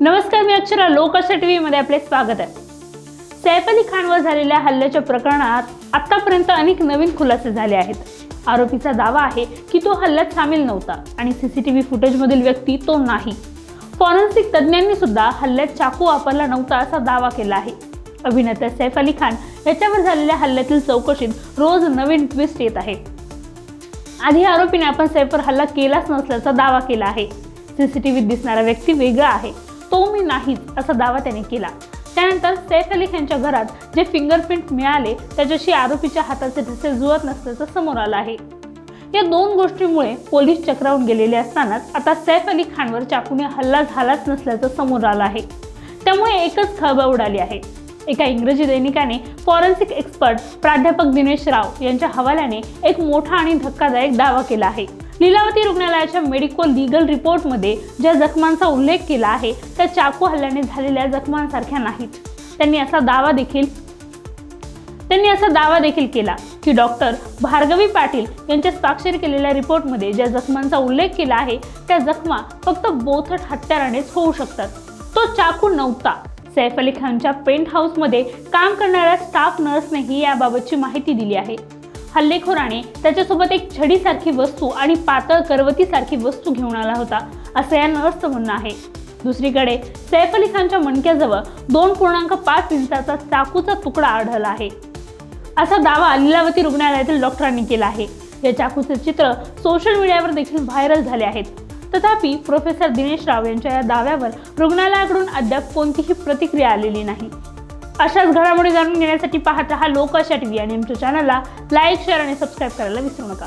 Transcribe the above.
नमस्कार मी अक्षरा. लोकशा टी व्हीमध्ये आपले स्वागत आहे. सैफ अली खानवर झालेल्या हल्ल्याच्या प्रकरणात आतापर्यंत अनेक नवीन खुलासे झाले आहेत. आरोपीचा दावा आहे की तो हल्ल्यात सामील नव्हता आणि सीसीटीव्ही फुटेजमधील व्यक्ती तो नाही. फॉरेन्सिक तज्ज्ञांनी सुद्धा हल्ल्यात चाकू वापरला नव्हता असा दावा केला आहे. अभिनेता सैफ अली खान याच्यावर झालेल्या हल्ल्यातील चौकशीत रोज नवीन ट्विस्ट येत आहे. आधी आरोपीने आपण सैफवर हल्ला केलाच नसल्याचा दावा केला आहे. सीसीटीव्हीत दिसणारा व्यक्ती वेगळा आहे. तो मी नाहीच असा दावा त्याने केला. त्यानंतर सैफ अली खानच्या घरात जे फिंगरप्रिंट मिळाले त्याच्याशी आरोपीच्या हाताचे ठसे जुळत नसल्याचं समोर आलं आहे. या दोन गोष्टींमुळे पोलीस चक्रावून गेलेले असतानाच आता सैफ अली खानवर चाकूने हल्ला झालाच नसल्याचं समोर आलं आहे. त्यामुळे एकच खळबळ उडाली आहे. एका इंग्रजी दैनिकाने फॉरेन्सिक एक्सपर्ट प्राध्यापक दिनेश राव यांच्या हवाल्याने एक मोठा आणि धक्कादायक दावा केला आहे. लीलावती रुग्णालयाच्या मेडिको लिगल रिपोर्टमध्ये ज्या जखमांचा उल्लेख केला आहे त्या चाकू हल्ल्याने झालेल्या जखमांसारख्या नाहीत. त्यांनी असा दावा देखील त्यांनी असा दावा देखील केला की डॉक्टर भार्गवी पाटील यांच्या स्वाक्षरी केलेल्या रिपोर्टमध्ये ज्या जखमांचा उल्लेख केला आहे त्या जखमा फक्त बोथट हत्यारानेच होऊ शकतात. तो चाकू नव्हता. सैफ अली खानच्या पेंट हाऊसमध्ये काम करणाऱ्या स्टाफ नर्सनेही याबाबतची माहिती दिली आहे. हल्लेखोराने त्याच्यासोबत एक छडीसारखी वस्तू आणि पातळ करवतीसारखी वस्तू घेऊन आला होता असं या नर्सचं म्हणणं आहे. दुसरीकडे सैफ अली खानच्या मणक्याजवळ दोन पूर्णांक पाच इंचाचा चाकूचा तुकडा आढळला आहे. असा दावा लीलावती रुग्णालयातील डॉक्टरांनी केला आहे. या चाकूचे चित्र सोशल मीडियावर देखील व्हायरल झाले आहेत. तथापि प्रोफेसर दिनेश राव यांच्या या दाव्यावर रुग्णालयाकडून अद्याप कोणतीही प्रतिक्रिया आलेली नाही. अशाच घडामोडी जाणून घेण्यासाठी पाहत रहा लोकशा टीव्ही आणि आमच्या चॅनलला लाईक शेअर आणि सबस्क्राईब करायला विसरू नका.